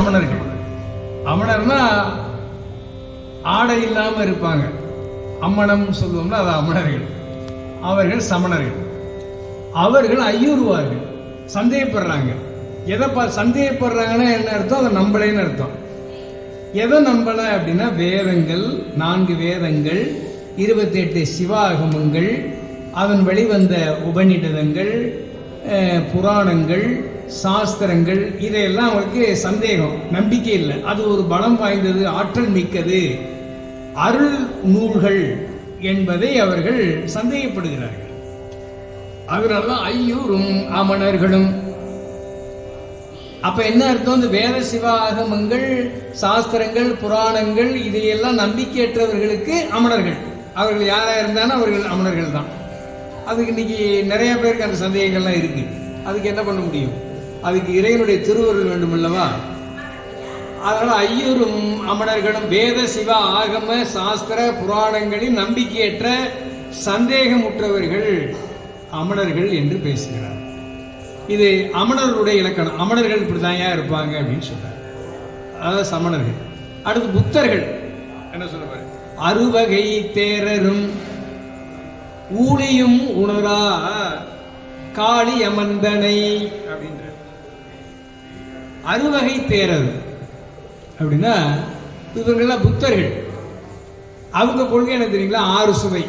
அமணர்கள் அமணர்னா ஆடை இல்லாம இருப்பாங்க. அம்மணம் சொல்லுவோம்னா அது அமணர்கள். அவர்கள் சமணர்கள். அவர்கள் ஐயுறுவார்கள். சந்தேகப்படுறாங்க. எதை பா சந்தேகப்படுறாங்கன்னா என்ன அர்த்தம்? அதை நம்பலைன்னு அர்த்தம். எதை நம்பலை அப்படின்னா வேதங்கள் நான்கு வேதங்கள் இருபத்தி எட்டு சிவாகமங்கள் அதன் வெளிவந்த உபநிடதங்கள் புராணங்கள் சாஸ்திரங்கள் இதையெல்லாம் அவருக்கு சந்தேகம் நம்பிக்கை இல்லை. அது ஒரு பலம் வாய்ந்தது ஆற்றல் மிக்கது. அருள் நூல்கள் என்பதை அவர்கள் சந்தேகப்படுகிறார்கள். அதனாலதான் ஐயூரும் அமணர்களும். அப்ப என்ன அர்த்தம்? இந்த வேத சிவாகமங்கள் சாஸ்திரங்கள் புராணங்கள் இதையெல்லாம் நம்பிக்கையற்றவர்களுக்கு அமணர்கள். அவர்கள் யாரா இருந்தாலும் அவர்கள் அமணர்கள் தான் அதுக்கு இன்னைக்கு நிறைய பேருக்கு அந்த சந்தேகங்கள்லாம் இருக்கு. அதுக்கு என்ன பண்ண முடியும்? அதுக்கு இறைவனுடைய திருவருள் வேண்டும் அல்லவா அதனால் ஐயரும் அமணர்களும் வேத சிவ ஆகம சாஸ்திர புராணங்களின் நம்பிக்கையற்ற சந்தேகமுற்றவர்கள் அமணர்கள் என்று பேசுகிறார். இது அமணர்களுடைய இலக்கணம். அமணர்கள் இப்படிதான் ஏன் இருப்பாங்க அப்படின்னு சொல்றாரு. அதாவது சமணர்கள். அடுத்து புத்தர்கள். என்ன சொல்றாரு அறுவகை தேரரும் ஊழியும் உணரா காளி அமர்ந்தனை அப்படின்ற அறுவகை தேரர். அப்படின்னா இவங்கெல்லாம் புத்தர்கள். அவங்க கொள்கை என்ன தெரியுங்களா? ஆறு சுவை.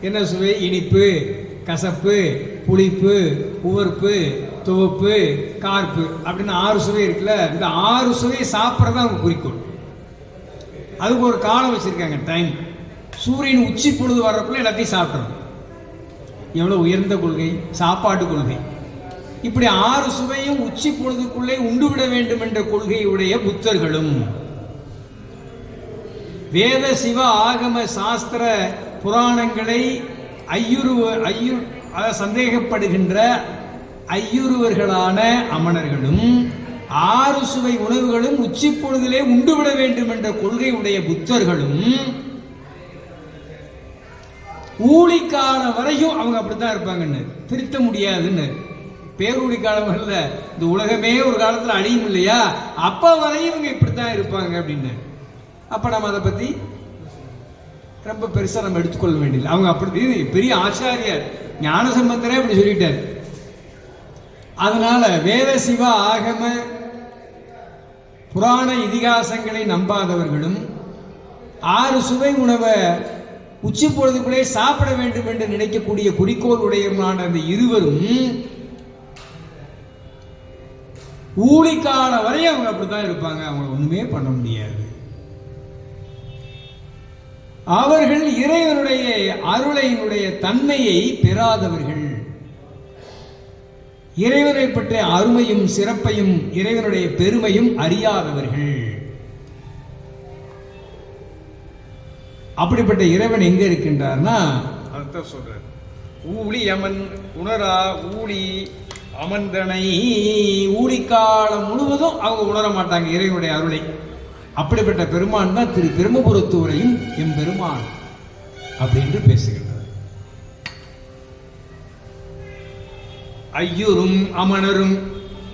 என்ன சுவை? இனிப்பு கசப்பு புளிப்பு உவர்ப்பு துவப்பு கார்ப்பு. அப்படின்னு ஆறு சுவை இருக்குல்ல? இந்த ஆறு சுவையை சாப்பிட்றது அவங்க குறிக்கோள். அதுக்கு ஒரு காலம் வச்சுருக்காங்க டைம் சூரியன் உச்சி பொழுது வர்றதுக்குள்ள எல்லாத்தையும் சாப்பிட்றது எவ்வளோ உயர்ந்த கொள்கை? சாப்பாட்டு கொள்கை. இப்படி ஆறு சுவையும் உச்சி பொழுதுக்குள்ளே உண்டுவிட வேண்டும் என்ற கொள்கையுடைய புத்தர்களும். வேத சிவ ஆகம சாஸ்திர புராணங்களை ஐயுருவ ஐயு சந்தேகப்படுகின்ற ஐயுருவர்களான அமணர்களும் ஆறு சுவை உணவுகளும் உச்சி பொழுதிலே உண்டுவிட வேண்டும் என்ற கொள்கையுடைய புத்தர்களும் ஊழிக்கால வரையும் அவங்க அப்படித்தான் இருப்பாங்கன்னு திருத்த முடியாதுன்னு. பேரூடி காலம் இந்த உலகமே ஒரு காலத்தில் அழியும் இல்லையா? அப்போ வரையும் இவங்க இப்படித்தான் இருப்பாங்க அப்படின்னு. அப்போ நம்ம அதை பற்றி ரொம்ப பெருசாக நம்ம எடுத்துக்கொள்ள வேண்டியது அவங்க அப்படி இது பெரிய ஆச்சாரியார். ஞான சம்பந்தரே அப்படி சொல்லிட்டார். அதனால வேத சிவ ஆகம புராண இதிகாசங்களை நம்பாதவர்களும் ஆறு சுவை உணவை உச்சி பொழுதுக்குள்ளே சாப்பிட வேண்டும் என்று நினைக்கக்கூடிய குறிக்கோள் உடையவர்களான அந்த இருவரும் ஊழிக்கால வரையும் அவங்க அப்படித்தான் இருப்பாங்க. அவங்களை ஒண்ணுமே பண்ண முடியாது. அவர்கள் இறைவனுடைய அருளையினுடைய தன்மையை பெறாதவர்கள். இறைவனை பற்றிய அருமையும் சிறப்பையும் இறைவனுடைய பெருமையும் அறியாதவர்கள். அப்படிப்பட்ட இறைவன் எங்க இருக்கின்றார்னா? அதான் சொல்றார் ஊழி அமன் உணரா ஊழி அமர்ந்தனை ஊழிக்காலம் முழுவதும் அவங்க உணர மாட்டாங்க இறைவனுடைய அருளை. அப்படிப்பட்ட பெருமான் தான் திரு பெருமபுரத்தூரையும் எம் பெருமான் அப்படின்னு பேசுகின்றார். ஐயூரும் அமணரும்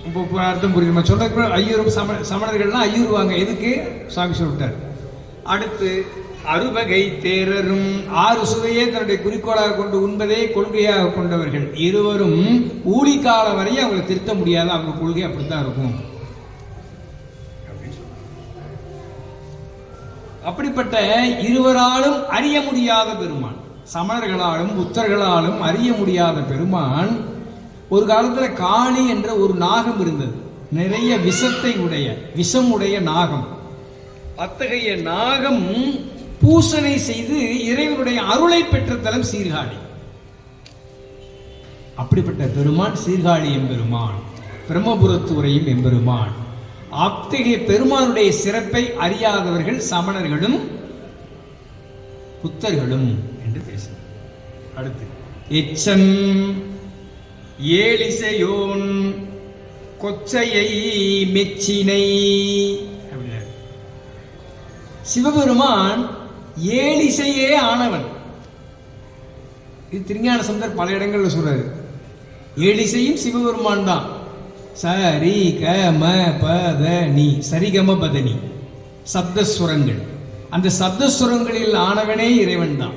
இப்போ அர்த்தம் புரியுமா சொல்றதுக்கு ஐயூரும் சம சமணர்கள்லாம் ஐயூருவாங்க. எதுக்கு? சுவாமி சொல்லிட்டார் அடுத்து அறுவகை தேரரும் ஆறு சுவையே தன்னுடைய குறிக்கோளாக கொண்டு உண்பதே கொள்கையாக கொண்டவர்கள் இருவரும் ஊழிக்காலம் வரையும் அவங்களை திருத்த முடியாது. அவங்க கொள்கை அப்படித்தான் இருக்கும். அப்படிப்பட்ட இருவராலும் அறிய முடியாத பெருமான் சமணர்களாலும் புத்தர்களாலும் அறிய முடியாத பெருமான் ஒரு காலத்தில் காளி என்ற ஒரு நாகம் இருந்தது. நிறைய விஷத்தை உடைய விஷம் உடைய நாகம். அத்தகைய நாகம் பூசனை செய்து இறைவனுடைய அருளை பெற்ற தலம் சீர்காழி. அப்படிப்பட்ட பெருமான் சீர்காழி எம்பெருமான் பிரம்மபுரத்துறையும் எம்பெருமான். அத்தகைய பெருமானுடைய சிறப்பை அறியாதவர்கள் சமணர்களும் புத்தர்களும் என்று பேசினார் அடுத்து எச்சம் ஏலிசையோன் கொச்சையை மெச்சினை. சிவபெருமான் ஏழிசையே ஆனவன். இது திருஞான சந்தர் பல இடங்களில் சொல்றாரு. ஏழிசையும் சிவபெருமான் தான். சரி க ம ப த நீ சரிகம பதனி சப்தஸ்வரங்கள். அந்த சப்தஸ்வரங்களில் ஆனவனே இறைவன் தான்.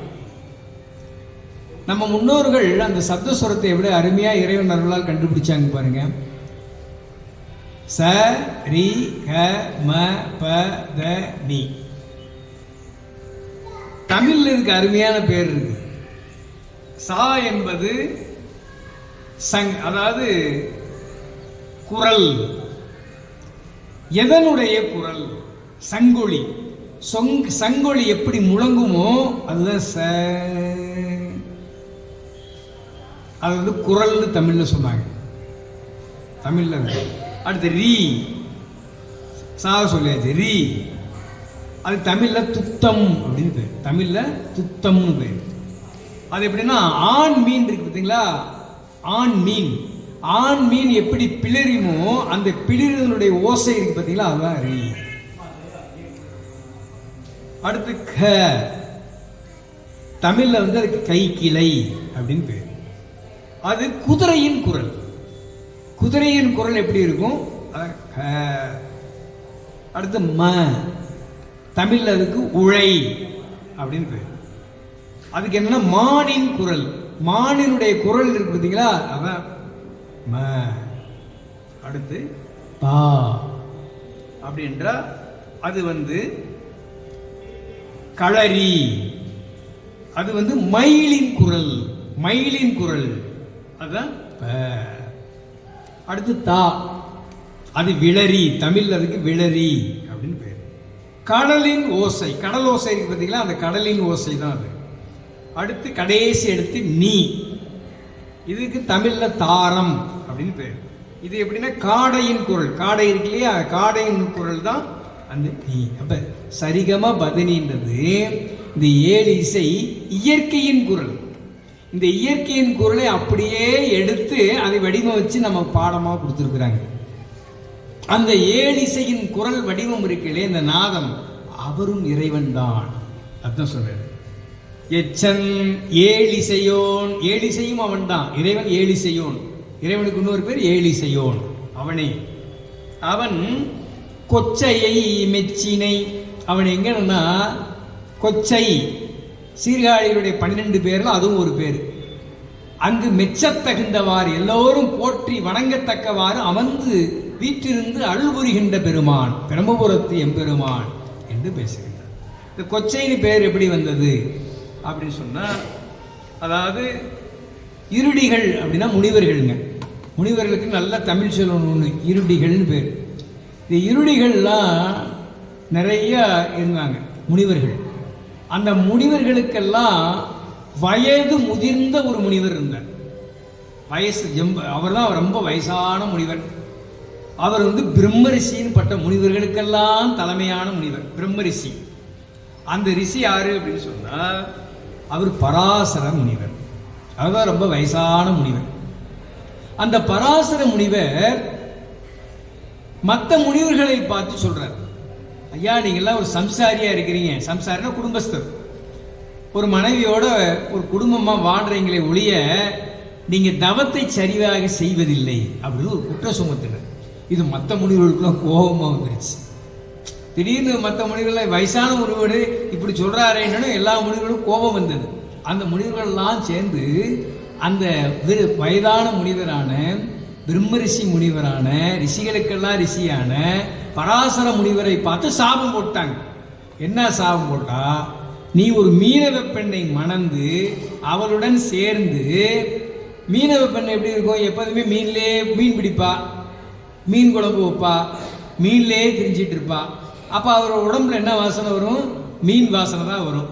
நம்ம முன்னோர்கள் அந்த சப்தஸ்வரத்தை எப்படி அருமையா இறைவன் அருளால் கண்டுபிடிச்சாங்க பாருங்க. ச ரி க ம ப த நீ. தமிழில் இதுக்கு அருமையான பேர் இருக்கு. சா என்பது சங் அதாவது குரல். எதனுடைய குரல்? சங்கொலி சொங் சங்கொலி எப்படி முழங்குமோ அதுதான் ச. அது வந்து குரல்னு தமிழில் சொன்னாங்க. தமிழ்ல அடுத்து ரீ. சாக சொல்லியாச்சு ரீ. அது தமிழில் துத்தம் அப்படின்னு பேர். தமிழில் துத்தம்னு பேர். அது எப்படின்னா ஆண் மீன் இருக்கு பார்த்தீங்களா? ஆண் மீன். ஆண் மீன் எப்படி பிளறிமோ அந்த பிளிறதனுடைய ஓசை இருக்கு பார்த்தீங்களா? அதுதான் ரீ அடுத்து க. தமிழில் வந்து அதுக்கு கை கிளை அப்படின்னு பேர். அது குதிரையின் குரல். குதிரையின் குரல் எப்படி இருக்கும்? க. அடுத்து ம. தமிழில் அதுக்கு உழை அப்படின்னு பேர். அதுக்கு என்னன்னா மானின் குரல். மானினுடைய குரல் இருக்கு பார்த்தீங்களா? அதான் ம அடுத்து பா அப்படின்றா அது வந்து களரி. அது வந்து மயிலின் குரல். மயிலின் குரல். அதுதான் ப. அடுத்து தா. அது விளரி. தமிழ் அதுக்கு விளரி. கடலின் ஓசை. கடல் ஓசை இருக்கு பார்த்தீங்களா அந்த கடலின் ஓசை தான் அது. அடுத்து கடைசி எடுத்து நீ. இதுக்கு தமிழில் தாரம் அப்படின்னு பேர். இது எப்படின்னா காடையின் குரல். காடை இருக்கு இல்லையா? காடையின் குரல் தான் அந்த நீ. அப்ப சரிகம பதனின்றது இந்த ஏழு இசை இயற்கையின் குரல். இந்த இயற்கையின் குரலை அப்படியே எடுத்து அதை வடிவமைச்சு நம்ம பாடமாக கொடுத்துருக்குறாங்க. அந்த ஏழிசையின் குரல் வடிவம் இருக்கலே இந்த நாதம் அவரும் இறைவன் தான் அதுதான் சொல்றாரு எச்சன் ஏழிசையோன் ஏழிசையும் அவன் தான் இறைவன் ஏழிசையோன். இறைவனுக்கு இன்னொரு பேர் ஏழிசையோன். அவனே. அவன் கொச்சையை மெச்சினை. அவன் எங்கன்னா கொச்சை. சீர்காழிகளுடைய பன்னிரெண்டு பேர்ல அதுவும் ஒரு பேர். அங்கு மெச்சத்தகுந்தவாறு எல்லோரும் போற்றி வணங்கத்தக்கவாறு அமர்ந்து வீற்றிருந்து அழுபுரிகின்ற பெருமான் பிரம்மபுரத்து எம்பெருமான் என்று பேசுகின்றார். இந்த கொச்சைன்னு பேர் எப்படி வந்தது அப்படின்னு சொன்னால் அதாவது இருடிகள் அப்படின்னா முனிவர்கள்ங்க. முனிவர்களுக்கு நல்ல தமிழ் சொல்லணும் ஒன்று இருடிகள்னு பேர். இந்த இருடிகள்லாம் நிறைய இருந்தாங்க முனிவர்கள். அந்த முனிவர்களுக்கெல்லாம் வயது முதிர்ந்த ஒரு முனிவர் இருந்தார். வயசு ஜெம்ப அவர் தான் ரொம்ப வயசான முனிவர். அவர் வந்து பிரம்மரிஷின்னு பட்ட முனிவர்களுக்கெல்லாம் தலைமையான முனிவர் பிரம்மரிஷி. அந்த ரிஷி யாரு அப்படின்னு சொன்னா அவர் பராசர முனிவர். அவர் ரொம்ப வயசான முனிவர். அந்த பராசர முனிவர் மற்ற முனிவர்களை பார்த்து சொல்றார் ஐயா நீங்கெல்லாம் ஒரு சம்சாரியா இருக்கிறீங்க. சம்சாரினா குடும்பஸ்தர். ஒரு மனைவியோட ஒரு குடும்பமா வாழ்றீங்களே ஒழிய நீங்க தவத்தை சரியாக செய்வதில்லை. அப்படின்னு ஒரு குற்ற சுமத்தினர் இது மற்ற முனிவர்களுக்குலாம் கோபமாக வந்துருச்சு. திடீர்னு மற்ற முனிவர்கள் வயசான முனிவர் இப்படி சொல்கிறாரேன்னு எல்லா முனிவர்களும் கோபம் வந்தது. அந்த முனிவர்கள்லாம் சேர்ந்து அந்த விரு- வயதான முனிவரான பிரம்மரிஷி முனிவரான ரிஷிகளுக்கெல்லாம் ரிஷியான பராசர முனிவரை பார்த்து சாபம் போட்டாங்க. என்ன சாபம் போட்டா? நீ ஒரு மீனவ பெண்ணை மணந்து அவளுடன் சேர்ந்து மீனவ பெண் எப்படி இருக்கும்? எப்போதுமே மீன்லேயே மீன் பிடிப்பா? மீன் குழம்பு வைப்பா மீன்லேயே திரிஞ்சிட்டு இருப்பா. அப்போ அவர் உடம்புல என்ன வாசனை வரும்? மீன் வாசனை தான் வரும்.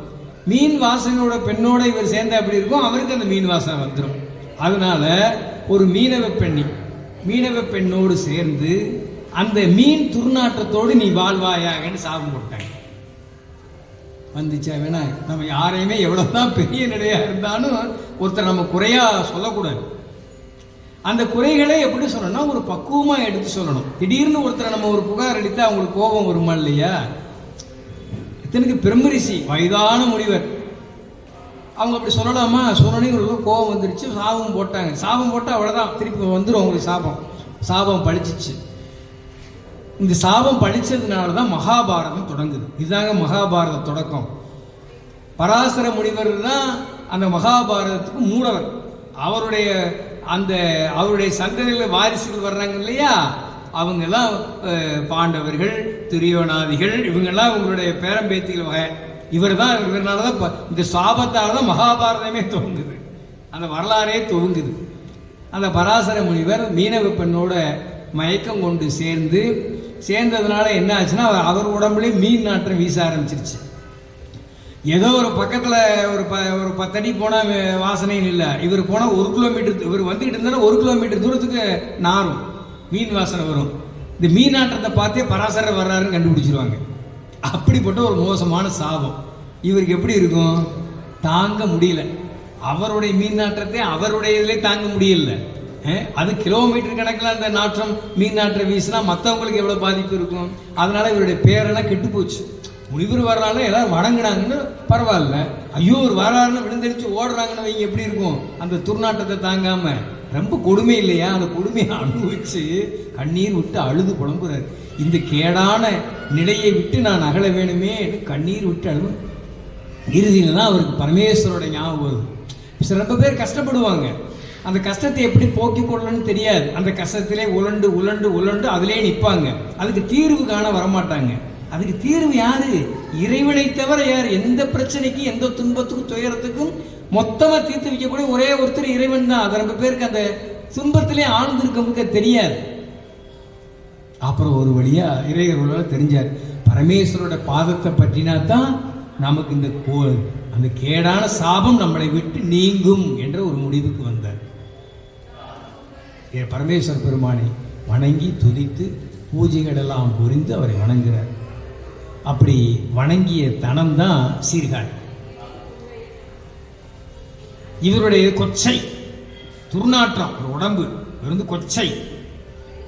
மீன் வாசனையோட பெண்ணோட இவர் சேர்ந்தா எப்படி இருக்கும்? அவருக்கு அந்த மீன் வாசனை வந்துடும் அதனால ஒரு மீனவ பெண்ணி மீனவ பெண்ணோடு சேர்ந்து அந்த மீன் துர்நாற்றத்தோடு நீ வாழ்வாயாகன்னு சாபம் போட்டாங்க. வந்துச்சா? வேணா நம்ம யாரையுமே எவ்வளவுதான் பெரிய நிலையாக இருந்தாலும் ஒருத்தர் நம்ம குறையா சொல்லக்கூடாது. அந்த குறைகளை எப்படி சொல்லணும்னா ஒரு பக்குவமாக எடுத்து சொல்லணும். திடீர்னு ஒருத்தரை நம்ம ஒரு புகார் அடித்து அவங்களுக்கு கோபம் வருமா இல்லையா? இத்தனைக்கு பிரம்மரிசி வயதான முனிவர். அவங்க அப்படி சொல்லலாமா? சொன்னோன்னே இவங்களுக்கு கோபம் வந்துருச்சு சாபம் போட்டாங்க. சாபம் போட்டால் அவ்வளோதான் திருப்பி வந்துடும் அவங்களுக்கு சாபம். சாபம் பழிச்சிச்சு. இந்த சாபம் பழிச்சதுனால தான் மகாபாரதம் தொடங்குது. இதுதாங்க மகாபாரத தொடக்கம். பராசர முனிவர் தான் அந்த மகாபாரதத்துக்கு மூடவர். அவருடைய அந்த அவருடைய சந்ததியில் வாரிசுகள் வர்றாங்க இல்லையா? அவங்கெல்லாம் பாண்டவர்கள் துரியோனாதிகள் இவங்கெல்லாம் அவங்களுடைய பேரம்பேத்திகள் வகை. இவர் தான் இவரனால தான் இந்த சாபத்தால் தான் மகாபாரதமே துவங்குது. அந்த வரலாறே துவங்குது. அந்த பராசர முனிவர் மீனவ பெண்ணோட மயக்கம் கொண்டு சேர்ந்து சேர்ந்ததுனால என்ன ஆச்சுன்னா அவர் அவர் உடம்புலேயும் மீன் நாற்றம் வீச ஆரம்பிச்சிருச்சு. ஏதோ ஒரு பக்கத்தில் ஒரு ப ஒரு பத்தடி போனால் வாசனையும் இல்லை. இவர் போனால் ஒரு கிலோமீட்டர் இவர் வந்துக்கிட்டு இருந்தாலும் ஒரு கிலோமீட்டர் தூரத்துக்கு நாரும். மீன் வாசனை வரும். இந்த மீன் பார்த்தே பராசரர் வர்றாருன்னு கண்டுபிடிச்சிருவாங்க. அப்படிப்பட்ட ஒரு மோசமான சாபம். இவருக்கு எப்படி இருக்கும்? தாங்க முடியல. அவருடைய மீன் நாற்றத்தை அவருடைய இதிலே தாங்க முடியல. அது கிலோமீட்டர் கணக்கில் அந்த நாற்றம் மீன் நாற்றம் வீசினா மற்றவங்களுக்கு எவ்வளோ பாதிப்பு இருக்கும்? அதனால இவருடைய பேரெல்லாம் கெட்டு போச்சு. முனிவர் வர்றாங்க எல்லாரும் வணங்குனாங்கன்னு பரவாயில்ல. ஐயோ ஒரு வராருன்னு விழுந்தடிச்சு ஓடுறாங்கன்னு வைங்க எப்படி இருக்கும்? அந்த துர்நாட்டத்தை தாங்காம. ரொம்ப கொடுமை இல்லையா? அந்த கொடுமையை அனுபவிச்சு கண்ணீர் விட்டு அழுது புலம்புறாரு. இந்த கேடான நிலையை விட்டு நான் அகல வேணுமே என்று கண்ணீர் விட்டு அழுது. இறுதியில் தான் அவருக்கு பரமேஸ்வரோட ஞாபகம் வருது. சில ரொம்ப பேர் கஷ்டப்படுவாங்க. அந்த கஷ்டத்தை எப்படி போக்கிக் கொள்ளணும்னு தெரியாது. அந்த கஷ்டத்திலே உலண்டு உலண்டு உலண்டு அதிலே நிற்பாங்க அதுக்கு தீர்வு காண வரமாட்டாங்க. அதுக்கு தீர்வு யாரு? இறைவனை தவிர யார் எந்த பிரச்சனைக்கும் எந்த துன்பத்துக்கும் துயரத்துக்கும் மொத்தமா தீர்த்து வைக்கக்கூடிய ஒரே ஒருத்தர் இறைவன் தான். அது ரொம்ப பேருக்கு அந்த துன்பத்திலே ஆழ்ந்திருக்கவங்க தெரியாது. அப்புறம் ஒரு வழியா இறைவர்களால தெரிஞ்சார். பரமேஸ்வரோட பாதத்தை பற்றினா தான் நமக்கு இந்த கோ அந்த கேடான சாபம் நம்மளை விட்டு நீங்கும் என்ற ஒரு முடிவுக்கு வந்தார். ஏ பரமேஸ்வர பெருமானை வணங்கி துதித்து பூஜைகள் எல்லாம் புரிந்து அவரை வணங்குகிறார் அப்படி வணங்கிய தனம் தான் சீர்காழி. இவருடைய கொச்சை துர்நாற்றம் ஒரு உடம்பு இவர் வந்து கொச்சை.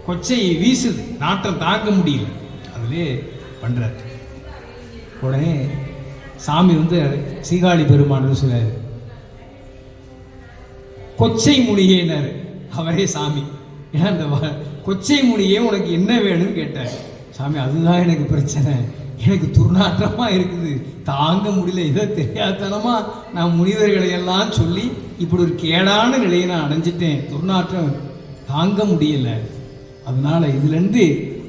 கொச்சை வீசுது நாட்டம் தாக்க முடியல. அதிலே பண்ணுறாரு உடனே சாமி வந்து சீகாழி பெருமான் சொல்றாரு கொச்சை முனியேனாரு அவரே சாமி. ஏன்னா அந்த கொச்சை முனியே உனக்கு என்ன வேணும்னு கேட்டார். சாமி அதுதான் எனக்கு பிரச்சனை. எனக்கு துர்நாற்றமாக இருக்குது. தாங்க முடியல. இதை தெரியாதனமாக நான் முனிவர்களை எல்லாம் சொல்லி இப்படி ஒரு கேடான நிலையை நான் அடைஞ்சிட்டேன். துர்நாற்றம் தாங்க முடியல. அதனால் இதுலேருந்து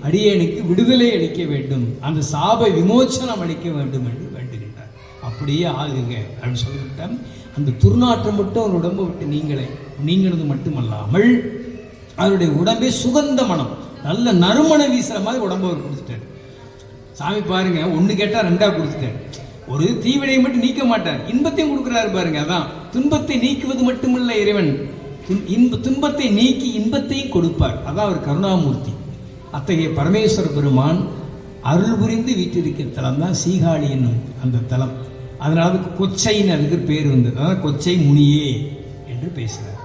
அடியனுக்கு விடுதலை அளிக்க வேண்டும். அந்த சாப விமோச்சனம் அளிக்க வேண்டும் என்று வேண்டுகின்றார். அப்படியே ஆகுங்க. அப்படின்னு சொல்லிவிட்டேன் அந்த துர்நாற்றம் மட்டும் அவர் உடம்பை விட்டு நீங்களே நீங்கிறது மட்டுமல்லாமல் அவருடைய உடம்பே சுகந்த மனம் நல்ல நறுமண வீசுகிற மாதிரி உடம்பு அவர் கொடுத்துட்டார். சாமி பாருங்க ஒன்று கேட்டா ரெண்டா கொடுத்துட்டேன். ஒரு தீவினையை மட்டும் நீக்க மாட்டார். இன்பத்தையும் கொடுக்குறாரு பாருங்க அதான். துன்பத்தை நீக்குவது மட்டுமல்ல இறைவன். இன்ப துன்பத்தை நீக்கி இன்பத்தையும் கொடுப்பார். அதான் அவர் கருணாமூர்த்தி. அத்தகைய பரமேஸ்வர பெருமான் அருள் புரிந்து வீட்டிருக்கிற தலம் தான் சீகாழி என்னும் அந்த தலம். அதனால அதுக்கு கொச்சைன்னு அதுக்கு பேர் வந்தது. அதான் கொச்சை முனியே என்று பேசுகிறார்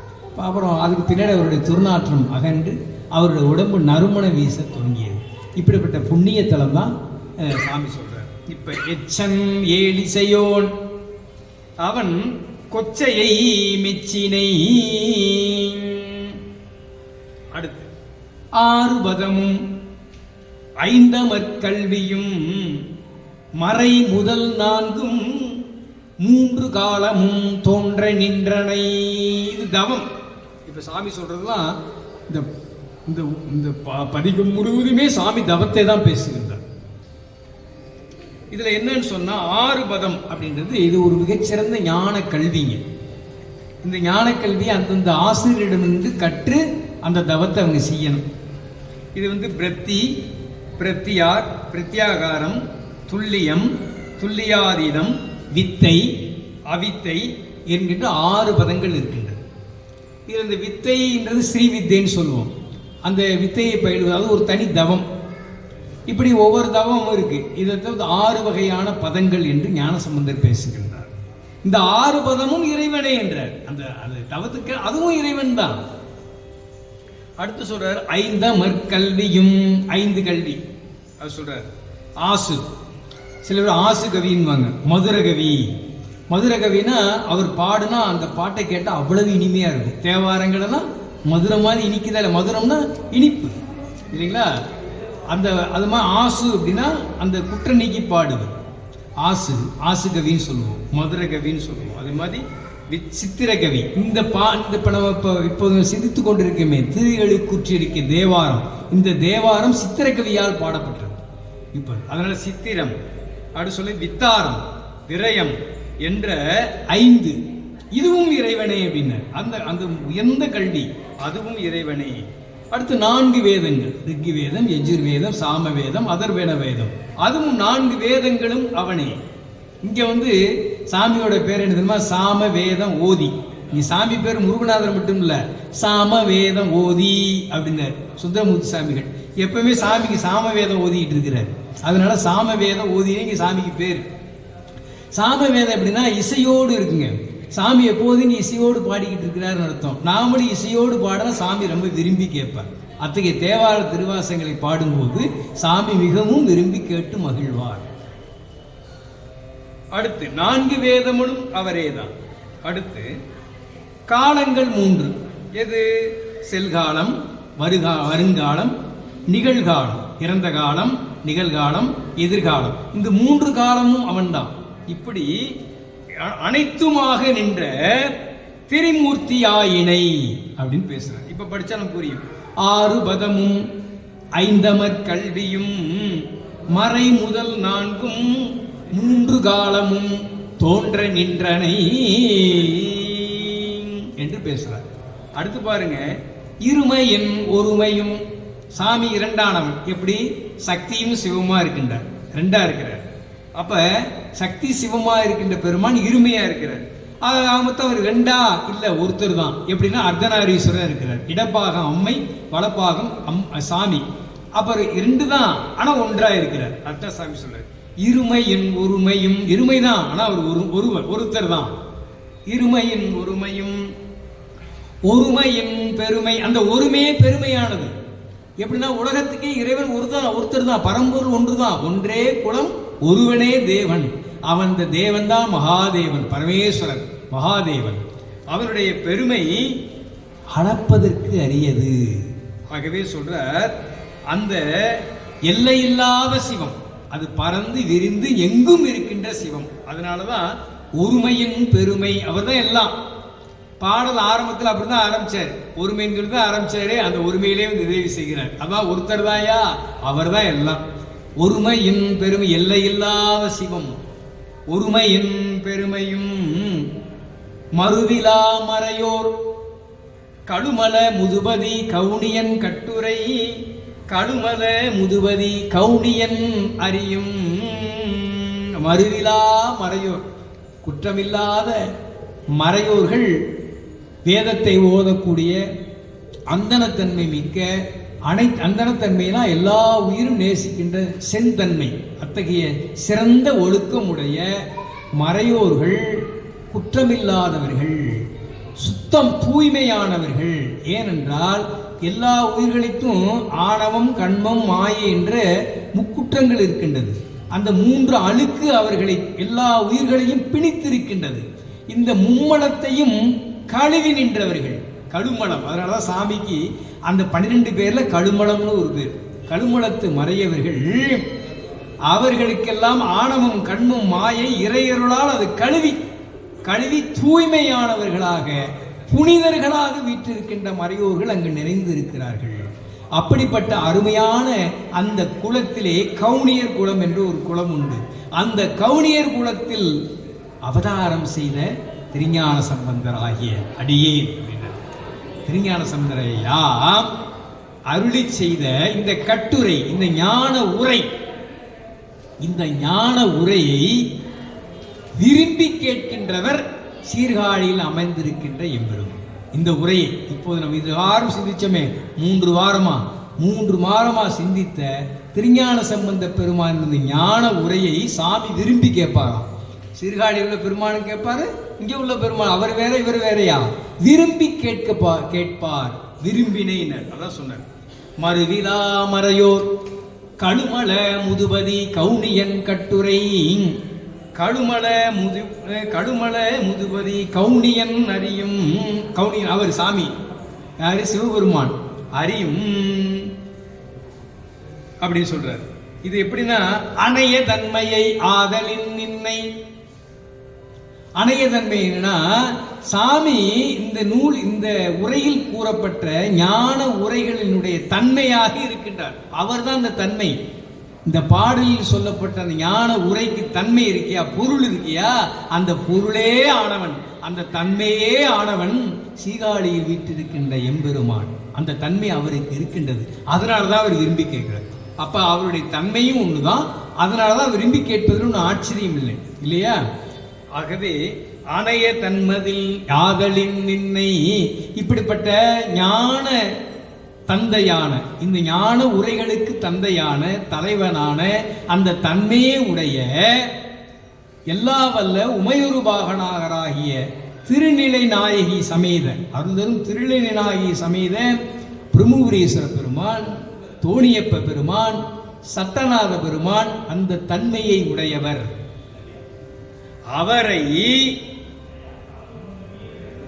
அப்புறம் அதுக்கு பின்னாடி அவருடைய துர்நாற்றம் அகன்று அவருடைய உடம்பு நறுமண வீச தொடங்கியது. இப்படிப்பட்ட புண்ணிய தலம் தான் சாமி சொல்றார் இப்ப எச்சன் ஏலிசையோன் அவன் கொச்சையை மெச்சினை. அடுத்து. ஆறு பதமும் ஐந்தமற் கல்வியும் மறை முதல் நான்கும் மூன்று காலமும் தோன்ற நின்றனை. இது தவம். இப்ப சாமி சொல்றதுலாம் இந்த இந்த இந்த ப- பதிகம் முழுவதுமே சாமி தவத்தை தான் பேசுகின்றார். இதுல என்னன்னு சொன்னா ஆறு பதம் அப்படின்றது இது ஒரு மிகச்சிறந்த ஞான கல்விங்க. இந்த ஞான கல்வி அந்தந்த ஆசிரியரிடமிருந்து கற்று அந்த தவத்தை அவங்க செய்யணும். இது வந்து பிரத்தி பிரத்தியார் பிரத்யாகாரம் துல்லியம் துல்லியாதீதம் வித்தை அவித்தை என்கின்ற ஆறு பதங்கள் இருக்கின்றது இதில் இந்த வித்தைன்றது ஸ்ரீ வித்தைன்னு சொல்லுவோம். அந்த வித்தையை பயிலுவது ஒரு தனி தவம். இப்படி ஒவ்வொரு தவமும் இருக்கு. இதை தவிர ஆறு வகையான பதங்கள் என்று ஞானசம்பந்தர் பேசுகின்றார். இந்த ஆறு பதமும் இறைவனே என்றார். அந்த அது தவத்துக்கு அதுவும் இறைவன் தான். அடுத்து சொல்றார் ஐந்த மற்கல்வியும் ஐந்து கல்வி. அது சொல்றார் ஆசு. சில பேர் ஆசு கவின்வாங்க மதுர கவி. மதுர அவர் பாடுனா அந்த பாட்டை கேட்டால் அவ்வளவு இனிமையா இருக்கும். தேவாரங்களெல்லாம் மதுரம் மாதிரி இனிக்குதா இல்லை மதுரம்னா இனிப்பு. இல்லைங்களா? அந்த அது மாதிரி ஆசு அப்படின்னா அந்த குற்ற நீக்கி பாடுது. ஆசு ஆசு கவின்னு சொல்லுவோம் மதுர கவின்னு சொல்லுவோம். அதே மாதிரி வித் சித்திர கவி. இந்த பா இந்த இப்போ நம்ம இப்போ இப்போது சிந்தித்து கொண்டிருக்கமே திருகளி கூற்றியிருக்க தேவாரம். இந்த தேவாரம் சித்திர கவியால் பாடப்பட்டது. இப்போ அதனால் சித்திரம். அப்படின்னு சொல்லி வித்தாரம் விரயம் என்ற ஐந்து. இதுவும் இறைவனே அப்படின்னு அந்த அந்த உயர்ந்த கல்வி அதுவும் இறைவனே. அடுத்து நான்கு வேதங்கள். ரிக்கி வேதம் எஜிர் வேதம் சாம வேதம் அதர்வேண வேதம் அதுவும் நான்கு வேதங்களும் அவனே. இங்க வந்து சாமியோட பேர் என்ன தெரியுமா? சாம வேதம் ஓதி. நீ சாமி பேர் முருகநாதர் மட்டும் இல்ல சாம வேதம் ஓதி அப்படின்னாரு. சுந்தரமூர்த்தி சாமிகள். எப்பவுமே சாமிக்கு சாம வேதம் ஓதிட்டு இருக்கிறார். அதனால சாம வேதம் ஓதினே இங்க சாமிக்கு பேர். சாம வேதம் எப்படின்னா இசையோடு இருக்குங்க. சாமி எப்போதும் நீ இசையோடு பாடிக்கிட்டு இருக்கிறாருன்னு அர்த்தம். நாமளும் இசையோடு பாட சாமி ரொம்ப விரும்பி கேட்பார். அத்தகைய தேவார திருவாசங்களை பாடும்போது சாமி மிகவும் விரும்பி கேட்டு மகிழ்வார். அடுத்து நான்கு வேதமும் அவரேதான். அடுத்து காலங்கள் மூன்று. எது? செல்காலம் வருகா வருங்காலம் நிகழ்காலம். இறந்த காலம் நிகழ்காலம் எதிர்காலம். இந்த மூன்று காலமும் அவன்தான். இப்படி அனைத்துமாக நின்ற திரிமூர்த்தியாயினை அப்படின்னு பேசுறாரு. இப்ப படிச்சா நமக்கு புரியும். ஆறு பதமும் ஐந்தமர் கல்வியும் மறை முதல் நான்கும் மூன்று காலமும் தோன்ற நின்றனை என்று பேசுறார். அடுத்து பாருங்க. இருமையின் ஒருமையும் சாமி இரண்டானவன். எப்படி? சக்தியும் சிவமா இருக்கின்றார். ரெண்டா இருக்கிறார். அப்ப சக்தி சிவமா இருக்கின்ற பெருமான் இருமையா இருக்கிறார். மொத்தம் அவர் ரெண்டா இல்ல ஒருத்தர் தான். எப்படின்னா அர்த்தநாரீஸ்வரர் இருக்கிறார். இடப்பாகம் அம்மை வலப்பாகம் அம் சாமி. அப்புறம் ரெண்டு தான் ஆனா ஒன்றா இருக்கிறார். அர்த்த சாமி சொல்றாரு. இருமையின் ஒருமையும் இருமை தான் ஆனா அவர் ஒரு ஒருவர் ஒருத்தர் தான். இருமையின் ஒருமையும் ஒருமையின் பெருமை அந்த ஒருமையே பெருமையானது. எப்படின்னா உலகத்துக்கே இறைவன் ஒருதான் ஒருத்தர் தான். பரம்பொருள் ஒன்றுதான். ஒன்றே குலம் ஒருவனே தேவன். அவன் இந்த தேவன் தான் மகாதேவன் பரமேஸ்வரன் மகாதேவன். அவனுடைய பெருமை அளப்பதற்கு அரியது. ஆகவே சொல்றார் அந்த எல்லையில்லாத சிவம் அது பறந்து விரிந்து எங்கும் இருக்கின்ற சிவம். அதனாலதான் ஒருமையின் பெருமை அவர் தான் எல்லாம். பாடல் ஆரம்பத்தில் அப்படிதான் ஆரம்பிச்சார். ஒருமைன்னு சொல்லி தான் ஆரம்பிச்சாரு அந்த ஒருமையிலே வந்து உதவி செய்கிறார். அதான் ஒருத்தர் தாயா அவர் தான் எல்லாம். ஒருமையின் பெருமை எல்லையில்லாத சிவம். ஒருமையும் பெருமையும் மறுவிலா மறையோர். கழுமல முதுபதி கவுனியன் கட்டுரை கழுமல முதுபதி கவுனியன் அறியும். மறுவிலா மறையோர். குற்றமில்லாத மறையோர்கள் வேதத்தை ஓதக்கூடிய அந்தனத்தன்மை மிக்க அனை அந்தனத்தன்மைனா எல்லா உயிரும் நேசிக்கின்ற செந்தன்மை அத்தகைய சிறந்த ஒழுக்கமுடைய மறையோர்கள் குற்றமில்லாதவர்கள் சுத்தம் தூய்மையானவர்கள். ஏனென்றால் எல்லா உயிர்களுக்கும் ஆணவம் கண்மம் மாயை என்ற முக்குற்றங்கள் இருக்கின்றது. அந்த மூன்று அழுக்கு அவர்களை எல்லா உயிர்களையும் பிணித்திருக்கின்றது. இந்த மும்மலத்தையும் கழுவி நின்றவர்கள். கழுமலம் அதனாலதான் சாமிக்கு அந்த பன்னிரெண்டு பேரில் கழுமலம்னு ஒரு பேர். கழுமலத்து மறையவர்கள் அவர்களுக்கெல்லாம் ஆணவம் கண்மும் மாயை இறையருளால் அது கழுவி கழுவி தூய்மையானவர்களாக புனிதர்களாக வீற்றிருக்கின்ற மறையோர்கள் அங்கு நிறைந்திருக்கிறார்கள். அப்படிப்பட்ட அருமையான அந்த குலத்திலே கவுனியர் குலம் என்று ஒரு குலம் உண்டு. அந்த கவுனியர் குலத்தில் அவதாரம் செய்த திருஞான சம்பந்தர் ஆகிய அடியே திருஞான சம்பந்தரையா அருளி செய்த இந்த கட்டுரை இந்த ஞான உரை இந்த ஞான உரையை விரும்பி கேட்கின்றவர் சீர்காழியில் அமைந்திருக்கின்ற எம்பெரும் இந்த உரையை இப்போது நம்ம இது வாரம் சிந்திச்சோமே மூன்று வாரமா மூன்று வாரமா சிந்தித்த திருஞான சம்பந்த பெருமான் இந்த ஞான உரையை சாமி விரும்பி கேட்பாராம். சீர்காழியில் உள்ள பெருமானும் கேட்பாரு இங்கே உள்ள பெருமான் அவர் வேற இவர் வேறையா? விரும்பி கேட்கப்பா கேட்பார் விரும்பினேனர் அதான் சொன்னார். மறுவிலா மறையோர் கழுமல முதுபதி கவுனியன் கட்டுரை. கழுமல முது கழுமல முதுபதி கவுனியன் அறியும் கவுனியன் அவர் சாமி. யாரு? சிவபெருமான். அறியும். அப்படின்னு சொல்றாரு. இது எப்படின்னா அணைய தன்மையை ஆதலின் நின்னை. அணைய தன்மை என்னன்னா சாமி இந்த நூல் இந்த உரையில் கூறப்பட்ட ஞான உரைகளினுடைய தன்மையாக இருக்கின்றார். அவர்தான் அந்த தன்மை. இந்த பாடலில் சொல்லப்பட்ட அந்த ஞான உரைக்கு தன்மை இருக்கியா? பொருள் இருக்கியா? அந்த பொருளே ஆனவன். அந்த தன்மையே ஆனவன் சீகாழியில் வீட்டிருக்கின்ற எம்பெருமான். அந்த தன்மை அவருக்கு இருக்கின்றது. அதனால தான் அவர் விரும்பி கேட்கிறார். அப்போ அவருடைய தன்மையும் ஒண்ணுதான். அதனால தான் விரும்பி கேட்பதில் ஒன்றும் ஆச்சரியம் இல்லை. இல்லையா? ஆகவே அணைய தன்மதில் யாதலின் நின்னை இப்படிப்பட்ட ஞான தந்தையான இந்த ஞான உரைகளுக்கு தந்தையான தலைவனான அந்த தன்மையே உடைய எல்லா வல்ல உமையொரு பாகனாகராகிய திருநிலை நாயகி சமேத அருந்தரும் திருநிலை நாயகி சமேத பிரமுபுரீஸ்வர பெருமான் தோணியப்ப பெருமான் சட்டநாத பெருமான் அந்த தன்மையை உடையவர். அவரை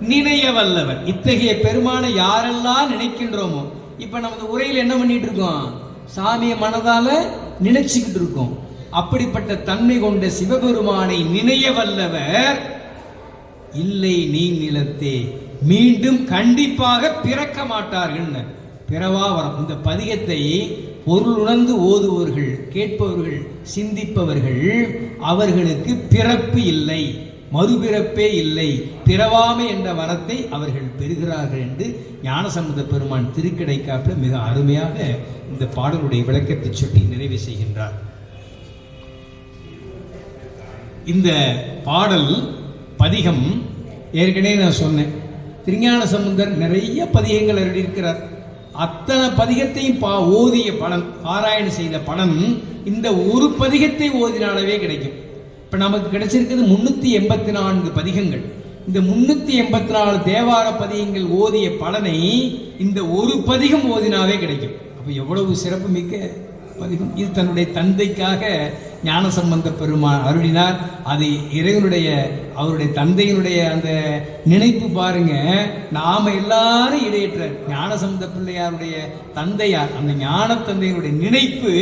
நினைய வல்லவர் இத்தகைய பெருமானை யாரெல்லாம் நினைக்கின்றோமோ இப்ப நமது உரையில் என்ன பண்ணிட்டு இருக்கோம் சாமியை மனதால நினைச்சுக்கிட்டு இருக்கோம் அப்படிப்பட்ட தன்மை கொண்ட சிவபெருமானை நினைய வல்லவர் இல்லை நீ நிலத்தே. மீண்டும் கண்டிப்பாக பிறக்க மாட்டார்கள் பிறவா வரம் இந்த பதிகத்தை பொருள் உணர்ந்து கேட்பவர்கள் சிந்திப்பவர்கள் அவர்களுக்கு பிறப்பு இல்லை மறுபிறப்பே இல்லை பிறவாமை என்ற வரத்தை அவர்கள் பெறுகிறார்கள் என்று ஞானசம்பந்த பெருமான் திருக்கடைக்காப்பில் மிக அருமையாக இந்த பாடலுடைய விளக்கத்தை சொல்லி நிறைவு செய்கின்றார். இந்த பாடல் பதிகம் ஏற்கனவே நான் சொன்னேன். திருஞான சம்பந்தர் நிறைய பதிகங்கள் எழுதியிருக்கிறார் அத்தனை பதிகத்தையும் பா ஓதிய பலன் பாராயணம் செய்த பலன் இந்த ஒரு பதிகத்தை ஓதினாலவே கிடைக்கும். இப்போ நமக்கு கிடைச்சிருக்கிறது முன்னூற்றி எண்பத்தி நான்கு பதிகங்கள். இந்த முன்னூற்றி எண்பத்தி நாலு தேவார பதிகங்கள் ஓதிய பலனை இந்த ஒரு பதிகம் ஓதினாவே கிடைக்கும். அப்போ எவ்வளவு சிறப்பு மிக்க பதிகம். இது தன்னுடைய தந்தைக்காக ஞானசம்பந்த பெருமான் அருளினார். அது இறைவனுடைய அவருடைய தந்தையினுடைய அந்த நினைப்பு பாருங்க. நாம எல்லாரும் இடையற்ற ஞானசம்பந்த பிள்ளையாருடைய தந்தையார் அந்த ஞான தந்தையினுடைய நினைப்பு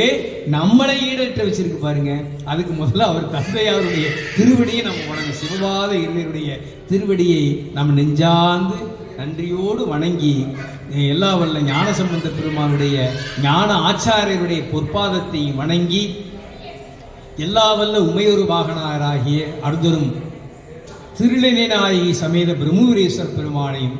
நம்மளை ஈடற்ற வச்சிருக்கு பாருங்க. அதுக்கு முதல்ல அவர் தந்தையாருடைய திருவடியை நம்ம வணங்க சிவபாத இறைவனுடைய திருவடியை நம்ம நெஞ்சார்ந்து நன்றியோடு வணங்கி எல்லா வல்ல ஞானசம்பந்த பெருமானுடைய ஞான ஆச்சாரியருடைய பொற்பாதத்தை வணங்கி எல்லா வல்ல உமையொரு வாகனாராகிய அர்ஜுனும் திருநிலைநாயகி சமேத பிரம்மபுரேஸ்வர் பெருமானையும்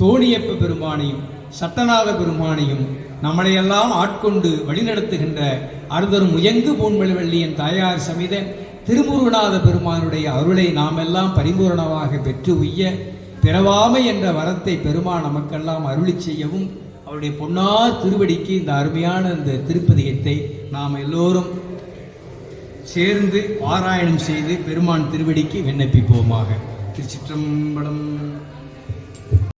தோணியப்ப பெருமானையும் சட்டநாத பெருமானையும் நம்மளையெல்லாம் ஆட்கொண்டு வழிநடத்துகின்ற அர்தரும் முயங்கு போன்மொழிவள்ளியின் தாயார் சமேத திருமுருகநாத பெருமானுடைய அருளை நாமெல்லாம் பரிபூரணமாக பெற்று உய்ய பிறவாமை என்ற வரத்தை பெருமான் நமக்கெல்லாம் அருளி செய்யவும் அவருடைய பொன்னார் திருவடிக்கு இந்த அருமையான இந்த திருப்பதிகத்தை நாம் எல்லோரும் சேர்ந்து பாராயணம் செய்து பெருமான் திருவடிக்கு விண்ணப்பிப்போமாக. திருச்சிற்றம்பலம்.